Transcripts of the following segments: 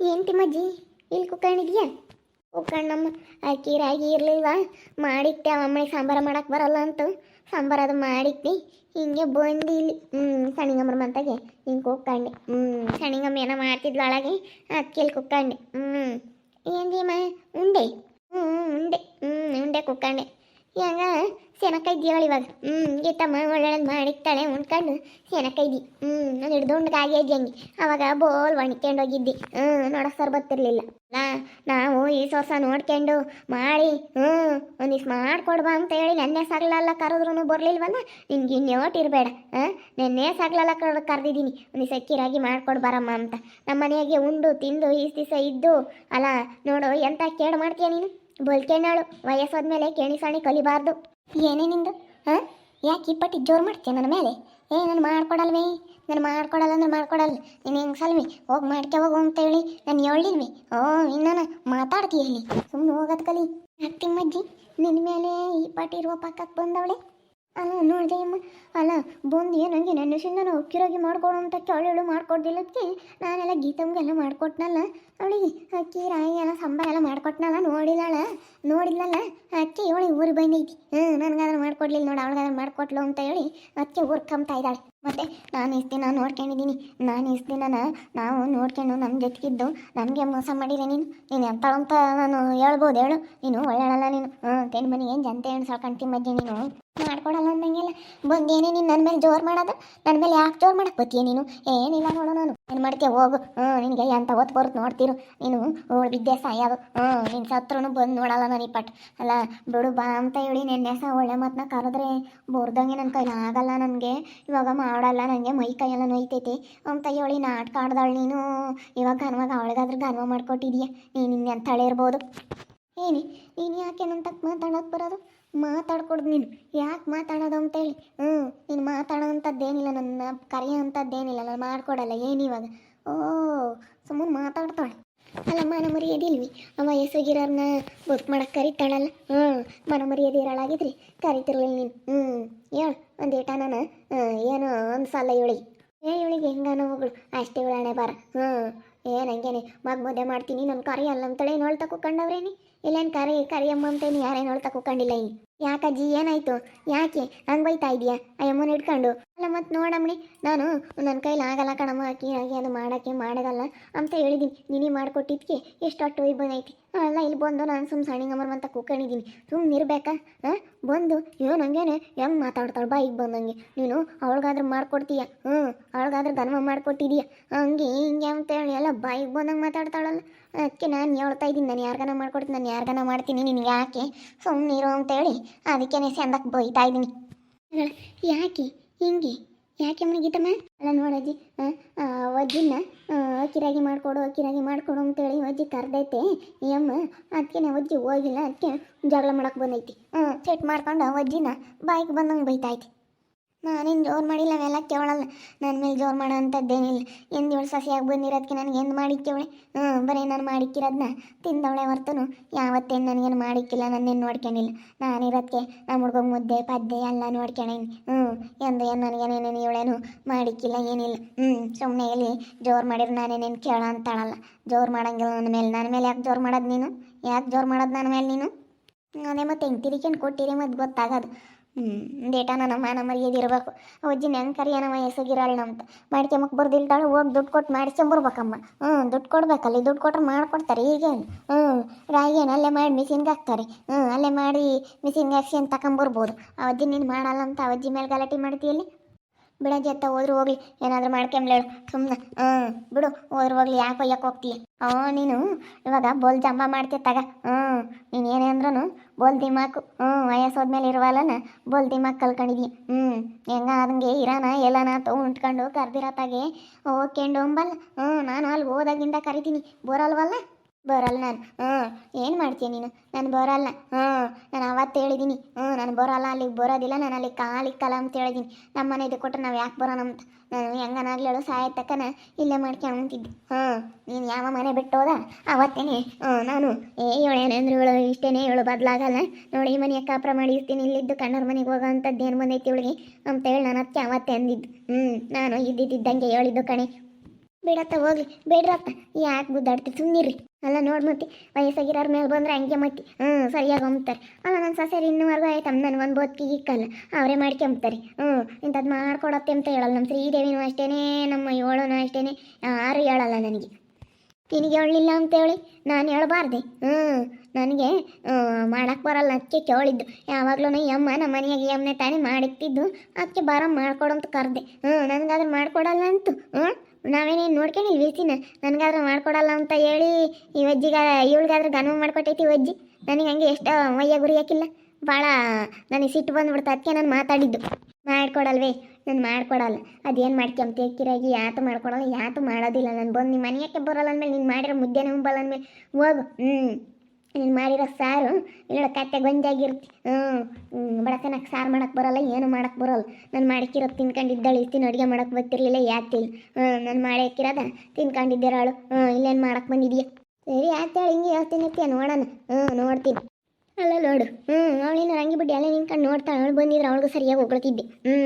ಏನು ತಿಮ್ಮಜ್ಜಿ ಇಲ್ಲಿ ಕುಕ್ಕಣಿದ್ಯಾ ಕುಕ್ಕಣ್ಣಮ್ಮ ಅಕ್ಕಿ, ರಾಗಿ ಇರಲಿಲ್ವಾ? ಮಾಡಿಟ್ಟೆ ಅಮ್ಮನಿಗೆ ಸಾಂಬಾರ ಮಾಡಕ್ಕೆ ಬರಲ್ಲ ಅಂತ. ಸಾಂಬಾರು ಅದು ಮಾಡಿಟ್ಟಿ ಹಿಂಗೆ ಬಂದು ಇಲ್ಲಿ ಹ್ಞೂ ಸಣ್ಣಿಗಮ್ಮರ ಮಂತಾಗೆ ಹಿಂಗೆ ಕುಕ್ಕಂಡೆ ಹ್ಞೂ ಸಣಿಗಮ್ಮ ಏನೋ ಮಾಡ್ತಿದ್ಲು ಒಳಗೆ ಅದಕ್ಕೆ ಇಲ್ಲಿ ಕುಕ್ಕಂಡೆ ಹ್ಞೂ ಏನು ಉಂಡೆ. ಹ್ಞೂ ಉಂಡೆ. ಹ್ಞೂ ಉಂಡೆ ಕುಕ್ಕಂಡೆ ಹೆಂಗ? ಸೆನಕಾಯಿ ಇದೆಯಲ್ಲ ಇವಾಗ? ಹ್ಞೂ ಒಳ್ಳೊಳ್ಳೆ ಒಳ್ಳೆದು ಮಾಡಿಕ್ತಾಳೆ ಉಣ್ಕೊಂಡು ಸೆನಕಾಯ್ದಿ ಹ್ಞೂ ನಾನು ಹಿಡ್ದುಂಡ್ಗೆ ಇದ್ದಿ ಹಂಗೆ? ಅವಾಗ ಬೋಲ್ ಒಣ್ಕೊಂಡು ಹೋಗಿದ್ದಿ. ಹ್ಞೂ ನೋಡೋಸರ್ ಬರ್ತಿರ್ಲಿಲ್ಲ ನಾ, ನಾವು ಈ ಸೊಸ ನೋಡ್ಕೊಂಡು ಮಾಡಿ ಹ್ಞೂ ಒಂದಿಷ್ಟು ಮಾಡ್ಕೊಡ್ಬಾ ಅಂತ ಹೇಳಿ ನೆನ್ನೆ ಸಾಗ್ಲಲ್ಲ ಕರೆದ್ರೂ ಬರ್ಲಿಲ್ವಲ್ಲ? ನಿನ್ಗೆ ಇನ್ನೋಟ್ ಇರಬೇಡ, ಹಾಂ? ನೆನ್ನೆ ಸಾಗ್ಲಲ್ಲ ಕರ್ ಕರೆದಿದ್ದೀನಿ ಒಂದಿವ್ಸ ಅಕ್ಕಿ ರಾಗಿ ಮಾಡ್ಕೊಡ್ ಬರಮ್ಮ ಅಂತ. ನಮ್ಮ ಮನೆಯಾಗೆ ಉಂಡು, ತಿಂದು ಈ ದಿವಸ ಇದ್ದು ಅಲ್ಲ ನೋಡು ಎಂತ ಕೇಡು ಮಾಡ್ತೀಯ ನೀನು? ವಯಸ್ಸು ವಯಸ್ಸಾದ್ಮೇಲೆ ಕೇಣಿ ಸಾಣಿ ಕಲಿಬಾರ್ದು. ಏನೇ ನಿಂದು ಹಾಂ ಯಾಕೆ ಇಪ್ಪಟ್ಟಿ ಜೋರು ಮಾಡ್ತೀಯ ನನ್ನ ಮೇಲೆ? ಏ, ನಾನು ಮಾಡ್ಕೊಡಲ್ವೇ? ನಾನು ಮಾಡ್ಕೊಡಲ್ಲ ಅಂದ್ರೆ ಮಾಡ್ಕೊಡಲ್ಲ. ನೀನು ಹೆಂಗೆ ಸಲ್ವಿ? ಹೋಗಿ ಮಾಡ್ಕೆ, ಹೋಗು ಅಂತೇಳಿ ನಾನು ಹೇಳಿಲ್ವಿ ಓ ಇನ್ನಾನ ಮಾತಾಡ್ತೀಯ ಇಲ್ಲಿ ಸುಮ್ಮನೆ ಹೋಗೋದು ಕಲಿ. ಮಜ್ಜಿ ನಿನ್ನ ಮೇಲೆ ಈ ಪಾಟಿ ಇರುವ ಪಕ್ಕಕ್ಕೆ ಬಂದವಳೆ. ಅಲ್ಲ, ನೋಡಿದೆ ಅಮ್ಮ ಅಲ್ಲ ಬಂದು ನನಗೆ ನನ್ನ ನಾನು ಅಕ್ಕಿರೋಗಿ ಮಾಡ್ಕೊಡು ಅಂತ ಕೇಳು ಮಾಡ್ಕೊಡ್ದಿಲ್ಲದಕ್ಕೆ ನಾನೆಲ್ಲ ಗೀತಮ್ಗೆಲ್ಲ ಮಾಡ್ಕೊಟ್ನಲ್ಲ. ಅವಳಿಗೆ ಅಕ್ಕಿ ರಾಯಿ ಎಲ್ಲ, ಸಾಂಬಾರ್ ಎಲ್ಲ ಮಾಡ್ಕೊಟ್ನಲ್ಲ ನೋಡಿಲ್ಲ ನೋಡಿದ್ಲಲ್ಲ ಅಕ್ಕಿ ಇವಳಿಗೆ ಊರಿಗೆ ಬಂದೈತಿ. ಹ್ಞೂ ನನಗಾದ್ರೆ ಮಾಡ್ಕೊಡ್ಲಿಲ್ಲ ನೋಡಿ, ಅವಳಿಗಾದ್ರೆ ಮಾಡ್ಕೊಟ್ಲು ಅಂತ ಹೇಳಿ ಅದಕ್ಕೆ ಊರ್ಕಂಬ್ತಾ ಕಂಬ್ತಾ ಇದ್ದಾಳೆ. ಮತ್ತೆ ನಾನು ಇಷ್ಟು ದಿನ ನೋಡ್ಕೊಂಡಿದ್ದೀನಿ. ನಾನು ಇಷ್ಟು ದಿನ ನಾವು ನೋಡ್ಕೊಂಡು ನಮ್ಮ ಜೊತೆಗಿದ್ದು ನನಗೆ ಮೋಸ ಮಾಡಿದೆ ನೀನು? ನೀನು ಎಂತಳಂತ ಅಂತ ನಾನು ಹೇಳ್ಬೋದು ಹೇಳು. ನೀನು ಒಳ್ಳೆಯಲ್ಲ ನೀನು. ಹ್ಞೂ ತೆನ್ ಮನೆ ಏನು ಜನತೆ ಎಣ್ಸಾಳ್ಕೊಂತೀನಿ ಮಧ್ಯೆ ನೀನು? ಮಾಡ್ಕೊಡಲ್ಲ ಅಂದಂಗೆಲ್ಲ. ಬಂದೇನೆ ನೀನು ನನ್ನ ಮೇಲೆ ಜೋರು ಮಾಡೋದು? ನನ್ನ ಮೇಲೆ ಯಾಕೆ ಜೋರು ಮಾಡಕ್ಕೆ ಬತ್ತೀಯ ನೀನು? ಏನಿಲ್ಲ ನೋಡು ನಾನು. ಏನು ಮಾಡ್ತೀಯ? ಹೋಗು. ಹ್ಞೂ, ನಿನಗೆ ಎಂತ ಹೊತ್ತು ಬರುತ್ತೆ ನೋಡ್ತೀರು. ನೀನು ಬಿದ್ದೆ ಸಾಯೋದು. ಹ್ಞೂ, ನಿನ್ನ ಸತ್ರೂ ಬಂದು ನೋಡಲ್ಲ ನಾನು ಈ ಪಟ್. ಅಲ್ಲ, ಬಿಡು ಬಾ ಅಂತ ಹೇಳಿ ನೆನ್ನೆ ಸಹ ಒಳ್ಳೆ ಮಾತನ್ನ ಕರೆದ್ರೆ ಬೋರ್ದಂಗೆ ನನ್ನ ಕೈಲಿ ಆಗಲ್ಲ ನನಗೆ. ಇವಾಗ ಮಾಡಲ್ಲ ನನಗೆ ಮೈ ಕೈಯೆಲ್ಲ ನೋಯ್ತೈತಿ. ಅಂತ ಹೇಳಿ ನಾಟಕ ಆಡ್ದಾಳು ನೀನು. ಇವಾಗ ಗನ್ವಾಗ ಅವಳಿಗಾದ್ರೆ ಗನ್ವ ಮಾಡ್ಕೊಟ್ಟಿದ್ಯಾ. ನೀನು ಇನ್ನೆಂತಳೆ ಇರ್ಬೋದು. ಏನಿ, ನೀನು ಯಾಕೆ ನನ್ನ ತಕ್ಕ ಮಾತಾಡೋಕೆ ಬರೋದು? ಮಾತಾಡ್ಕೊಡ್ದು ನೀನು ಯಾಕೆ ಮಾತಾಡೋದು ಅಂತೇಳಿ? ಹ್ಞೂ ನೀನು ಮಾತಾಡೋ ಅಂಥದ್ದೇನಿಲ್ಲ, ನನ್ನ ಕರೆಯೋ ಅಂಥದ್ದೇನಿಲ್ಲ, ನಾನು ಮಾಡ್ಕೊಡಲ್ಲ ಏನಿವಾಗ ಓ ಸುಮ್ಮನೆ ಮಾತಾಡ್ತಾಳೆ. ಅಲ್ಲ, ಮನ ಮರ್ಯಾದಿಲ್ವಿ ಅವ ವಯಸ್ಸಾಗಿರೋರ್ನ ಬುಕ್ ಮಾಡಕ್ಕೆ ಕರಿತಾಳಲ್ಲ? ಹ್ಞೂ ಮನ ಮರ್ಯಾದೆ ಇರೋಳಾಗಿದ್ರಿ? ಕರಿತಿರ್ಲಿಲ್ಲ ನೀನು. ಹ್ಞೂ ಹೇಳು, ಒಂದು ಏಟ ನಾನು? ಏನು ಸಲ ಇವಳಿಗೆ. ಏ, ಇವಳಿಗೆ ಹೆಂಗಾನ ಹೋಗಳು ಅಷ್ಟೇ ಇವಳಣೆ ಬಾರ. ಹ್ಞೂ ಏನು ಹಂಗೇನೆ ಮಗ ಮುದ್ದೆ ಮಾಡ್ತೀನಿ ನನ್ನ ಕರಿ ಅಲ್ಲ ಅಂತೇಳಿ ಏನು ಹೇಳ್ತಾ ಕುಕ್ಕಂಡವ್ರೇನಿ ಇಲ್ಲೇನು ಕರಿ, ಕರಿಯಮ್ಮ ಅಂತೇನಿ, ಯಾರೇನು ಹೇಳ್ತಾ ಕುಕ್ಕಂಡಿಲ್ಲ ಇಲ್ಲಿ ಯಾಕಜ್ಜಿ ಏನಾಯ್ತು? ಯಾಕೆ? ಹಂಗೆ ಬೈತಾ ಇದೀಯಾ ಅಯ್ಯಮ್ಮನ ಇಟ್ಕೊಂಡು ಅಲ್ಲ, ಮತ್ತೆ ನೋಡಮ್ಮಿ ನಾನು ನನ್ನ ಕೈಲಿ ಆಗಲ್ಲ ಕಣಮ್ಮ, ಅಕ್ಕಿ, ಹಾಗೆ ಅದು ಮಾಡೋಕ್ಕೆ ಮಾಡೋದಲ್ಲ ಅಂತ ಹೇಳಿದ್ದೀನಿ ನೀನೇ ಮಾಡಿಕೊಟ್ಟಿದ್ಕೆ ಎಷ್ಟು ಅಟ್ಟು ಹೋಗಿ ಬಂದೈತಿ ಅಲ್ಲ ಇಲ್ಲಿ ಬಂದು ನಾನು ಸುಮ್ಮ ಸಣ್ಣಿಗಮ್ಮರ ಅಂತ ಕೂಕೊಂಡಿದ್ದೀನಿ ಸುಮ್ಮನೆ ಇರ್ಬೇಕಾ? ಹಾಂ ಬಂದು ಏನು ಹಂಗೇನೆ ಹೆಂಗೆ ಮಾತಾಡ್ತಾಳೆ ಬಾಯಿಗೆ ಬಂದಂಗೆ. ನೀನು ಅವಳಿಗಾದ್ರೂ ಮಾಡ್ಕೊಡ್ತೀಯ? ಹ್ಞೂ ಅವಳಿಗಾದ್ರೂ ಧನ್ಮ ಮಾಡ್ಕೊಟ್ಟಿದೀಯ? ಹಂಗೆ ಹಿಂಗೆ ಅಂತೇಳಿ ಎಲ್ಲ ಬಾಯಿಗೆ ಬಂದಂಗೆ ಮಾತಾಡ್ತಾಳಲ್ಲ. ಅದಕ್ಕೆ ನಾನು ಹೇಳ್ತಾ ಇದ್ದೀನಿ, ನಾನು ಯಾರಿಗಾನ ಮಾಡ್ಕೊಡ್ತೀನಿ, ನಾನು ಯಾರಿಗಾನ ಮಾಡ್ತೀನಿ, ನಿನಗೆ ಯಾಕೆ ಸುಮ್ಮನೆ ಇರೋ ಅಂತೇಳಿ ಅದಕ್ಕೆ ಸಂದಕ್ಕೆ ಬೈತಾ ಇದ್ದೀನಿ ಯಾಕೆ? ಹಿಂಗೆ? ಯಾಕೆ ಅಮ್ಮನ ಗೀತಮ್ಮ? ಅಲ್ಲ ನೋಡಜ್ಜಿ ಅಜ್ಜಿನ ಕಿರಾಗಿ ಮಾಡಿಕೊಡು ಕಿರಾಗಿ ಮಾಡಿಕೊಡು ಅಂತೇಳಿ ಅಜ್ಜಿ ಕರೆದೈತೆ. ಈ ಅಮ್ಮ ಅದಕ್ಕೆ ಅಜ್ಜಿ ಹೋಗಿಲ್ಲ ಅದಕ್ಕೆ ಜಗಳ ಮಾಡಕ್ಕೆ ಬಂದೈತಿ. ಸೆಟ್ ಮಾಡ್ಕೊಂಡು ಅಜ್ಜಿನ ಬಾಯಿಗೆ ಬಂದಂಗೆ ಬೈತೈತಿ ನಾನೇನು ಜೋರು ಮಾಡಿಲ್ಲ ಅವೆಲ್ಲ ಕೇಳಲ್ಲ. ನನ್ನ ಮೇಲೆ ಜೋರು ಮಾಡೋ ಅಂಥದ್ದೇನಿಲ್ಲ ಎಂದು ಇವಳು ಸಸಿಯಾಗಿ ಬಂದಿರೋದಕ್ಕೆ ನನಗೆ ಎಂದು ಮಾಡಿಕ್ಕವಳೆ? ಹ್ಞೂ ಬರೀ ನಾನು ಮಾಡಿಕ್ಕಿರೋದನ್ನ ತಿಂದವಳೆ ಹೊರ್ತನು. ಯಾವತ್ತೇನು ನನಗೇನು ಮಾಡಿಕ್ಕಿಲ್ಲ, ನನ್ನೇನು ನೋಡ್ಕೊಂಡಿಲ್ಲ. ನಾನಿರೋದಕ್ಕೆ ನಮ್ಮ ಹುಡುಗ ಮುದ್ದೆ, ಪದ್ದೆ ಎಲ್ಲ ನೋಡ್ಕೊಂಡೇನಿ. ಹ್ಞೂ ಎಂದು ಏನು ನನಗೇನೇನೇನು ಇವಳೇನು ಮಾಡಿಕ್ಕಿಲ್ಲ, ಏನಿಲ್ಲ. ಹ್ಞೂ ಸುಮ್ಮನೆ ಇಲ್ಲಿ ಜೋರು ಮಾಡಿದ್ರೆ ನಾನೇನೇನು ಕೇಳೋ ಅಂತಾಳಲ್ಲ. ಜೋರು ಮಾಡಂಗಿಲ್ಲ ನನ್ನ ಮೇಲೆ. ನನ್ನ ಮೇಲೆ ಯಾಕೆ ಜೋರು ಮಾಡೋದು ನೀನು? ಯಾಕೆ ಜೋರು ಮಾಡೋದು ನನ್ನ ಮೇಲೆ ನೀನು? ಅದೇ ಮತ್ತೆ ಹೆಂಗೆ ತಿರಿಕೊಂಡು ಕೊಟ್ಟಿರಿ ಮತ್ತು ಗೊತ್ತಾಗೋದು. ಹ್ಞೂ ಡೇಟಾನ ನಮ್ಮ ನಮ್ಮ ಮರ್ಯಾದೆ ಇರಬೇಕು. ಅಜ್ಜಿನ ಹೆಂಗೆ ಕರಿಯ ನಮ್ಮ ಹೆಸಗಿರಾಳ ಅಂತ ಮಾಡ್ಕೊಂಬಕ್ಕೆ ಬರ್ದಿಲ್ದಾಳು, ಹೋಗಿ ದುಡ್ಡು ಕೊಟ್ಟು ಮಾಡಿಸ್ಕೊಂಬರ್ಬೇಕಮ್ಮ ಹ್ಞೂ ದುಡ್ಡು ಕೊಡ್ಬೇಕಲ್ಲಿ, ದುಡ್ಡು ಕೊಟ್ರೆ ಮಾಡ್ಕೊಡ್ತಾರೆ ಈಗೇನು. ಹ್ಞೂ ರಾಗೇನು ಅಲ್ಲೇ ಮಾಡಿ ಮಿಷಿನ್ಗೆ ಹಾಕ್ತಾರೆ. ಹ್ಞೂ ಅಲ್ಲೇ ಮಾಡಿ ಮಿಷಿನ್ಗೆ ಹಾಕ್ಸಿ ಅಂತ ತಗೊಂಬರ್ಬೋದು ಆ ಅಜ್ಜಿ ನೀನು ಮಾಡಲ್ಲ ಅಂತ ಅವಜ್ಜಿ ಮೇಲೆ ಗಲಾಟೆ ಮಾಡ್ತೀಯಲ್ಲಿ ಬಿಡಜ್ಜಿ ಅತ್ತ ಹೋದ್ರು ಹೋಗ್ಲಿ, ಏನಾದರೂ ಮಾಡ್ಕೊಂಬ್ಲೇಳು. ಸುಮ್ಮನೆ ಹ್ಞೂ ಬಿಡು, ಹೋದ್ರು ಹೋಗ್ಲಿ, ಯಾಕೆ ಹೋಗ್ತೀಯ ಹ್ಞೂ ನೀನು ಇವಾಗ ಬೋಲ್ ಜಂಬ ಮಾಡ್ತೀಯ ತಗ. ಹ್ಞೂ, ನೀನು ಏನೇ ಅಂದ್ರೂ ಬೋಲ್ ದಿಮಾಕು. ಹ್ಞೂ, ವಯಸ್ಸೋದ್ಮೇಲೆ ಇರುವಲ್ಲನ ಬೋಲ್ ದಿಮಾಕ್ ಕಲ್ಕೊಂಡಿದ್ಯ ಹ್ಞೂ, ಹೆಂಗ ಅದಂಗೆ ಇರಾನ, ಎಲ್ಲನ ತಗೊಂಡು ಉಂಟ್ಕೊಂಡು ಕರ್ದಿರತ್ತಾಗೆ ಓಕೆಂಡು ಅಂಬಲ್ಲ ಹ್ಞೂ, ನಾನು ಅಲ್ಲಿ ಹೋದಾಗಿಂದ ಕರಿತೀನಿ. ಬರಲ್ವಲ್ಲ ಬರಲ್ಲ ನಾನು. ಹ್ಞೂ, ಏನು ಮಾಡ್ತೀಯ ನೀನು? ನಾನು ಬರಲ್ಲ. ಹ್ಞೂ, ನಾನು ಅವತ್ತು ಹೇಳಿದ್ದೀನಿ ಹ್ಞೂ, ನಾನು ಬರಲ್ಲ, ಅಲ್ಲಿಗೆ ಬರೋದಿಲ್ಲ, ನಾನು ಅಲ್ಲಿ ಕಾಲಿಕ್ಕಲ್ಲ ಕಲ ಅಂತ ಹೇಳಿದ್ದೀನಿ ನಮ್ಮ ಮನೆ ಇದು ಕೊಟ್ಟರೆ ನಾವು ಯಾಕೆ ಬರೋಣ ಅಂತ. ನಾನು ಹೆಂಗನಾಗ್ಲೇಳು ಸಾಯತಕ್ಕನ ಇಲ್ಲೇ ಮಾಡ್ಕೊಂತಿದ್ದೆ. ಹ್ಞೂ, ನೀನು ಯಾವ ಮನೆ ಬಿಟ್ಟು ಹೋದ? ಅವತ್ತೇನೆ. ಹ್ಞೂ, ನಾನು, ಏ ಇವಳೇನೆಂದ್ರೆ ಇವಳು ಇಷ್ಟೇನೆ, ಇವಳು ಬದಲಾಗಲ್ಲ. ನೋಡಿ, ಈ ಮನೆಯ ಕಾಪ್ರ ಮಾಡಿರ್ತೀನಿ ಇಲ್ಲಿದ್ದು ಕಣ್ಣವ್ರ ಮನೆಗೆ ಹೋಗೋ ಅಂಥದ್ದು ಏನು ಬಂದೈತಿ ಇವಳಿಗೆ? ಅಂತ ಹೇಳಿ ನಾನು ಅದಕ್ಕೆ ಅವತ್ತೇ ಅಂದಿದ್ದು. ಹ್ಞೂ, ನಾನು ಇದ್ದಿದ್ದಂಗೆ ಹೇಳಿದ್ದು ಕಣೆ. ಬಿಡತ್ತ ಹೋಗ್ಲಿ. ಬೇಡ್ರತ್ತ ಯಾಕೆ ಗುದ್ದಾಡ್ತಿ? ಸುಮ್ಮನಿರಿ ಅಲ್ಲ ನೋಡ್ ಮತ್ತೆ, ವಯಸ್ಸಾಗಿರೋರ ಮೇಲೆ ಬಂದ್ರೆ ಹಂಗೆ ಮತ್ತೆ. ಹ್ಞೂ ಸರಿಯಾಗಿ ಹೊಂಬ್ತಾರೆ ಅಲ್ಲ ನನ್ನ ಸೊಸೆರು ಇನ್ನೂವರೆಗೂ ಆಯ್ತಮ್ಮ ನನಗೆ ಒಂದು ಬದುಕಿಗೆ ಇಕ್ಕಲ್ಲ ಅವರೇ ಮಾಡ್ಕೊಂಬ್ತಾರೆ. ಹ್ಞೂ ಇಂಥದ್ದು ಮಾಡ್ಕೊಡತ್ತೆ ಅಂತ ಹೇಳಲ್ಲ. ನಮ್ಮ ಶ್ರೀದೇವಿನೂ ಅಷ್ಟೇನೆ, ನಮ್ಮ ಏಳೋನು ಅಷ್ಟೇನೆ. ಯಾರು ಹೇಳಲ್ಲ ನನಗೆ. ನಿನಗೆ ಹೇಳಲಿಲ್ಲ ಅಂತ ಹೇಳಿ ನಾನು ಹೇಳಬಾರ್ದೆ. ಹ್ಞೂ ನನಗೆ ಮಾಡಕ್ಕೆ ಬರಲ್ಲ. ಅದಕ್ಕೆ ಕೇಳಿದ್ದು. ಯಾವಾಗಲೂ ಯಮ್ಮ ನಮ್ಮ ಮನೆಯಾಗ ಎಮ್ಮನೆ ತಾನೇ ಮಾಡಿಕ್ತಿದ್ದು ಅದಕ್ಕೆ ಬರೋ ಮಾಡ್ಕೊಡು ಅಂತ ಕರೆದೆ. ಹ್ಞೂ ನನಗಾದ್ರೆ ಮಾಡ್ಕೊಡಲ್ಲ ಅಂತೂ. ಹ್ಞೂ ನಾವೇನೇನು ನೋಡ್ಕೊಂಡಿಲ್ಲ ವೀಸಿನ? ನನಗಾದ್ರೂ ಮಾಡ್ಕೊಡಲ್ಲ ಅಂತ ಹೇಳಿ ಈ ಅಜ್ಜಿಗ ಇವಳಿಗಾದ್ರೂ ಗನವ ಮಾಡ್ಕೊಟ್ಟೈತಿ ಅಜ್ಜಿ ನನಗೆ ಹಂಗೆ ಎಷ್ಟು ಒಯ್ಯ ಗುರಿ ಹಾಕಿಲ್ಲ. ಭಾಳ ನನಗೆ ಸಿಟ್ಟು ಬಂದ್ಬಿಡ್ತು. ಅದಕ್ಕೆ ನಾನು ಮಾತಾಡಿದ್ದು. ಮಾಡ್ಕೊಡಲ್ವೇ? ನಾನು ಮಾಡ್ಕೊಡಲ್ಲ. ಅದೇನು ಮಾಡ್ಕೊಂತ ಕಿರಾಗಿ, ಯಾತು ಮಾಡ್ಕೊಡಲ್ಲ, ಯಾತು ಮಾಡೋದಿಲ್ಲ. ನಾನು ಬಂದು ನಿಮ್ಮ ಮನೆಯಕ್ಕೆ ಬರೋಲ್ಲ ಅಂದಮೇಲೆ ನೀನು ಮಾಡಿರೋ ಮುದ್ದೆ ನಂಬಲ್ಲ ಅಂದಮೇಲೆ ಹೋಗು. ಹ್ಞೂ ನೀನು ಮಾಡಿರೋ ಸಾರು ಇಲ್ಲ ಕತ್ತೆ ಗೊಂಜಾಗಿರ್ತಿ ಹ್ಞೂ ಬಡತನಕ್ಕೆ ಸಾರು ಮಾಡಕ್ಕೆ ಬರಲ್ಲ, ಏನು ಮಾಡಕ್ಕೆ ಬರಲ್ಲ. ನಾನು ಮಾಡಿಕ್ಕಿರೋದು ತಿನ್ಕೊಂಡಿದ್ದಾಳೆ ಇಸ್ತೀನಿ ಅಡುಗೆ ಮಾಡಕ್ಕೆ ಬರ್ತಿರ್ಲಿಲ್ಲ ಯಾತಿಲ್ಲ ಹ್ಞೂ ನಾನು ಮಾಡಿಕ್ಕಿರೋದ ತಿನ್ಕೊಂಡಿದ್ದೀರಾಳು ಹ್ಞೂ ಇಲ್ಲೇನು ಮಾಡಕ್ಕೆ ಬಂದಿದ್ಯಾ? ಸರಿ ಆತಾಳು ಹಿಂಗೆ ಹೇಳ್ತೀನಿ ನೋಡೋಣ. ಹ್ಞೂ ನೋಡ್ತೀನಿ. ಅಲ್ಲ, ನೋಡು. ಹ್ಞೂ ಅವಳಿನ ರಂಗಿ ಬಿಟ್ಟು ಎಲ್ಲ ನಿಂತ್ಕೊಂಡು ನೋಡ್ತಾಳೆ, ಅವಳು ಬಂದಿದ್ರೆ ಅವಳಿಗೂ ಸರಿಯಾಗಿ ಹೊಗಳ್ತಿದ್ದೆ ಹ್ಞೂ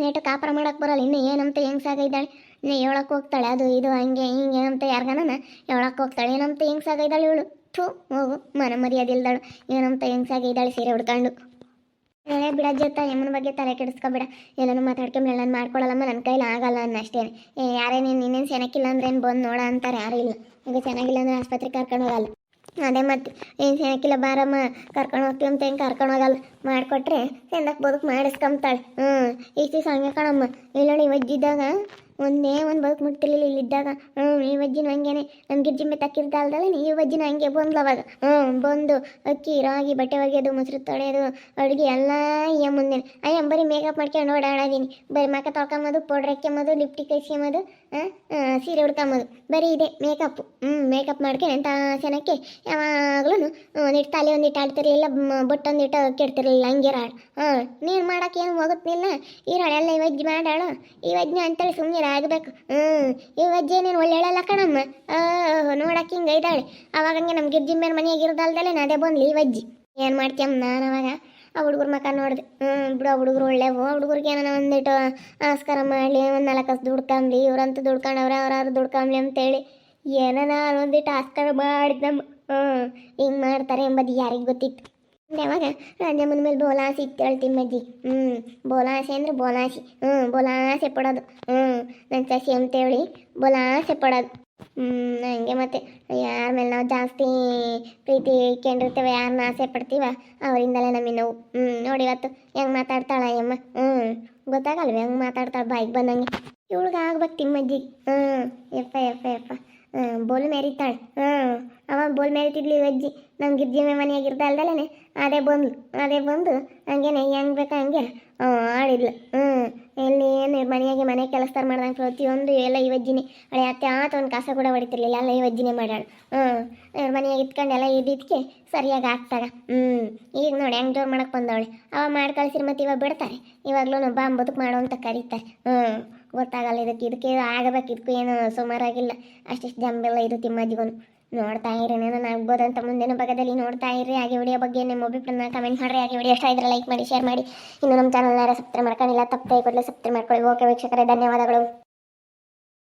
ನೇಟು ಕಾಪರ ಮಾಡಕ್ಕೆ ಬರಲ್ಲ, ಇನ್ನೂ ಏನಂತ ಹೆಂಗೆ ಸಾಗೈದಾಳೆ? ಇನ್ನೂ ಹೇಳಕ್ಕೆ ಹೋಗ್ತಾಳೆ, ಅದು ಇದು, ಹಂಗೆ ಹಿಂಗೆ ಅಂತ ಯಾರಿಗಾನ ಹೇಳಕ್ಕೆ ಹೋಗ್ತಾಳೆ, ಏನಂತ ಹೆಂಗೆ ಸಾಗೈದಾಳೆ ಇವಳು? ಥೂ ಹೋಗು ಮನ ಮರ್ಯಾದಿಲ್ದಾಳು ಏನಂತ ಹೆಂಗ್ಸಾಗಿ ಇದ್ದಾಳೆ ಸೀರೆ ಉಡ್ಕೊಂಡು. ಹೇಳೇ ಬಿಡ ಜೊತೆ ಯಮ್ಮನ ಬಗ್ಗೆ ತಲೆ ಕೆಡಿಸ್ಕೊಬೇಡ. ಎಲ್ಲನೂ ಮಾತಾಡ್ಕೊಂಬ ನಾನು ಮಾಡ್ಕೊಳಲ್ಲಮ್ಮ ನನ್ನ ಕೈಲಿ ಆಗಲ್ಲ ಅನ್ನ ಅಷ್ಟೇ ಯಾರೇನೇನು ಇನ್ನೇನು ಚೆನ್ನಾಗಿಲ್ಲ ಅಂದ್ರೆ ಏನು ಬಂದು ನೋಡ ಅಂತಾರೆ, ಯಾರೂ ಇಲ್ಲ. ಈಗ ಚೆನ್ನಾಗಿಲ್ಲ ಅಂದ್ರೆ ಆಸ್ಪತ್ರೆಗೆ ಕರ್ಕೊಂಡು ಹೋಗಲ್ಲ. ಅದೇ ಮತ್ತೆ, ಏನು ಚೆನ್ನಾಗಿಲ್ಲ ಬಾರಮ್ಮ, ಕರ್ಕೊಂಡು ಹೋಗ್ತೀವಿ ಅಂತ ಹೆಂಗೆ ಕರ್ಕೊಂಡು ಹೋಗಲ್ಲ. ಮಾಡಿಕೊಟ್ರೆ ಚೆಂದಕ್ಕೆ ಬದುಕು ಮಾಡಿಸ್ಕೊಂಬ್ತಾಳೆ. ಹ್ಞೂ ಇಷ್ಟು ಹಂಗೆ ಕಣಮ್ಮ. ಇಲ್ಲ ನೋಡಿ ಒಜ್ಜಿದ್ದಾಗ ಒಂದೇ ಒಂದು ಬದುಕು ಮುಟ್ತಿರ್ಲಿಲ್ಲ ಇಲ್ಲಿದ್ದಾಗ. ಹ್ಞೂ ಈ ವಜ್ಜಿನ ಹಂಗೇನೆ. ನಮ್ಮ ಗಿರ್ಜಿಮ್ಮೆ ತಕ್ಕಿರ್ತಾಳ್ದಲ್ಲ ಈ ವಜ್ಜಿನ ಹಂಗೆ ಬಂದ್ಲು ಅವಾಗ. ಹ್ಞೂ ಬಂದು ಅಕ್ಕಿ, ರಾಗಿ, ಬಟ್ಟೆ ಒಗೆಯೋದು, ಮೊಸರು ತೊಳೆಯೋದು, ಅಡುಗೆ ಎಲ್ಲ ಅಯ್ಯ ಮುಂದೆ ಅಯ್ಯ, ಬರೀ ಮೇಕಪ್ ಮಾಡ್ಕೊಂಡು ಓಡಾಡೋದೀನಿ. ಬರೀ ಮಕ ತೊಳ್ಕೊಂಬೋದು ಪೌಡ್ರ್ ಹಾಕ್ಯಂಬೋದು ಲಿಪ್ಟಿಕ್ ಕೈಸ್ಕೊಂಬೋದು ಸೀರೆ ಉಡ್ಕೊಂಬೋದು. ಬರೀ ಇದೆ ಮೇಕಪ್ಪು ಹ್ಞೂ ಮೇಕಪ್ ಮಾಡ್ಕೊಂಡು ಎಂಥ ಸೆನಕ್ಕೆ ಯಾವಾಗ್ಲೂ ಒಂದಿಟ್ಟು ತಲೆ ಒಂದಿಟ್ಟು ಆಡ್ತಿರ್ಲಿಲ್ಲ ಬೊಟ್ಟು ಒಂದಿಟ್ಟು ಕೆಡ್ತಿರ್ಲಿಲ್ಲ ಹಂಗಿರಾಳು ಹಾಂ ನೀನು ಮಾಡೋಕ್ಕೇನು ಹೋಗುತ್ತಿಲ್ಲ ಈ ಎಲ್ಲ ಇವಜ್ಜಿ ಮಾಡಾಳು. ವಜ್ಜಿ ಅಂತೇಳಿ ಸುಮ್ಮನೆ ಆಗಬೇಕು. ಹ್ಞೂ ವಜ್ಜಿ ನೀನು ಒಳ್ಳೆ ಹೇಳಲ್ಲ ಕಣಮ್ಮ. ನೋಡಕ್ಕೆ ಹಿಂಗೆ ಇದ್ದಾಳೆ. ಅವಾಗ ಹಂಗೆ ನಮ್ಮ ಗಿರ್ಜಿ ಮೇಲೆ ಮನೆಯಾಗ ಇರೋದಲ್ದಲ್ಲೇ ಅದೇ ಬಂದ್ಲಿ ಇವಜ್ಜಿ ಏನು ಮಾಡ್ತೀಯಮ್ಮ ನಾನು ಅವಾಗ? ಆ ಹುಡುಗರ ಮಕ ನೋಡಿದೆ. ಹ್ಞೂ ಬಿಡು ಹುಡುಗರು ಒಳ್ಳೆವು. ಹುಡುಗರಿಗೆ ಏನೋ ಒಂದಿಟ್ಟು ಆಸ್ಕಾರ ಮಾಡಲಿ, ಒಂದು ನಾಲ್ಕು ಹಸು ದುಡ್ಕೊಂಬ್ಲಿ ಇವ್ರಂತೂ ದುಡ್ಕೊಂಡವ್ರೆ ಅವ್ರವ್ರು ದುಡ್ಕೊಂಬ್ಲಿ ಅಂತೇಳಿ ನಾನು ಒಂದಿಟ್ಟು ಆಸ್ಕಾರ ಮಾಡಿದ್ನಮ್ಮ. ಹ್ಞೂ ಹಿಂಗೆ ಮಾಡ್ತಾರೆ ಎಂಬುದು ಯಾರಿಗೆ ಗೊತ್ತಿತ್ತು. ಯಾವಾಗ ರಾಜಮ್ಮನ ಮೇಲೆ ಬೋಲಾಸಿ ಇತ್ತು ತಿಮ್ಮಜ್ಜಿ ಹ್ಞೂ ಬೋಲಾಸಿ ಅಂದ್ರೆ ಬೋಲಾಸಿ. ಹ್ಞೂ ಬೋಲಾಸೆ ಪಡೋದು. ಹ್ಞೂ ನನ್ನ ಸಸಿ ಅಂತೇಳಿ ಬೋಲಾಸೆ ಪಡೋದು. ಹ್ಞೂ ಹಂಗೆ ಮತ್ತೆ ಯಾರ ಮೇಲೆ ನಾವು ಜಾಸ್ತಿ ಪ್ರೀತಿ ಇಟ್ಕೊಂಡಿರ್ತೇವೆ ಯಾರನ್ನ ಆಸೆ ಪಡ್ತೀವ, ಅವರಿಂದಲೇ ನಮಗೆ ನೋವು. ಹ್ಞೂ ನೋಡಿ ಇವತ್ತು ಹೆಂಗೆ ಮಾತಾಡ್ತಾಳ ಅಯ್ಯಮ್ಮ. ಹ್ಞೂ ಗೊತ್ತಾಗಲ್ವ ಹೆಂಗೆ ಮಾತಾಡ್ತಾಳೆ ಬಾಯಿಗೆ ಬಂದಂಗೆ. ಇವಳಿಗೆ ಆಗ್ಬೇಕು ತಿಮ್ಮಜ್ಜಿ ಹ್ಞೂ ಯಪ್ಪ ಯಪ್ಪ ಯಪ್ಪ. ಬೋಲ್ ಮೇರಿತಾಳೆ. ಹ್ಞೂ ಅವಾಗ ಬೋಲ್ ಮೆರಿತಿದ್ಲಿ ಅಜ್ಜಿ. ನಮ್ಮ ಗಿರ್ಜಿಮೆ ಮನೆಯಾಗಿರ್ದ ಅಲ್ದಲೇ ಅದೇ ಬಂದ್ಲು, ಅದೇ ಬಂದು ಹಂಗೇನೆ ಹೆಂಗೆ ಬೇಕಾ ಹಂಗೆ ಆಡಿದ್ಲು. ಹ್ಞೂ ಇಲ್ಲಿ ಏನು ಮನೆಯಾಗೆ ಮನೆ ಕೆಲಸ ಮಾಡ್ದಂಗೆ ಪ್ರತಿಯೊಂದು ಎಲ್ಲ ಈ ಅಜ್ಜಿನೇ. ಹಳೆ ಅತ್ತೆ ಆತ ಒಂದು ಕಾಸ ಕೂಡ ಹೊಡಿತಿರ್ಲಿಲ್ಲ, ಎಲ್ಲ ಈ ಅಜ್ಜಿನೇ ಮಾಡ್ಯಾಳ. ಹ್ಞೂ ಮನೆಯಾಗೆ ಇಟ್ಕೊಂಡು ಎಲ್ಲ ಇದ್ದಿದ್ದಕ್ಕೆ ಸರಿಯಾಗಿ ಆಗ್ತಾಗ ಹ್ಞೂ ಈಗ ನೋಡಿ ಹೆಂಗೆ ಜೋರು ಮಾಡಕ್ಕೆ ಬಂದವಳೆ. ಅವ ಮಾಡಿ ಕಳ್ಸಿರ್ ಮತ್ತೆ ಇವಾಗ ಬಿಡ್ತಾರೆ. ಇವಾಗ್ಲೂ ಬಾ, ಬದುಕು ಮಾಡು ಅಂತ ಕರೀತಾರೆ. ಹ್ಞೂ ಗೊತ್ತಾಗಲ್ಲ ಇದಕ್ಕೆ ಇದಕ್ಕೆ ಆಗಬೇಕು, ಇದಕ್ಕೂ ಏನು ಸುಮಾರಾಗಿಲ್ಲ ಅಷ್ಟಿಷ್ಟು ಜಂಬೆಲ್ಲ ಇದು ತಿಮ್ಮಜ್ಜಿಗೂ ನೋಡ್ತಾ ಇರಿ, ನಾನು ಅಂತ ಮುಂದಿನ ಭಾಗದಲ್ಲಿ ನೋಡ್ತಾ ಇರಿ. ಹಾಗೆ ವಿಡಿಯೋ ಬಗ್ಗೆ ನಿಮ್ಮ ಅಭಿಪ್ರಾಯ ಕಮೆಂಟ್ ಮಾಡಿರಿ. ಹಾಗೆ ವಿಡಿಯೋ ಇಷ್ಟ ಇದ್ರೆ ಲೈಕ್ ಮಾಡಿ ಶೇರ್ ಮಾಡಿ. ಇನ್ನು ನಮ್ಮ ಚಾನಲ್ ಯಾರು ಸಬ್ಸ್ಕ್ರೈಬ್ ಮಾಡ್ಕೊಂಡಿಲ್ಲ, ತಪ್ಪದೆ ಕೊಡಲಿ ಸಬ್ಸ್ಕ್ರೈಬ್ ಮಾಡ್ಕೊಳ್ಳಿ. ಓಕೆ ವೀಕ್ಷಕರೇ, ಧನ್ಯವಾದಗಳು.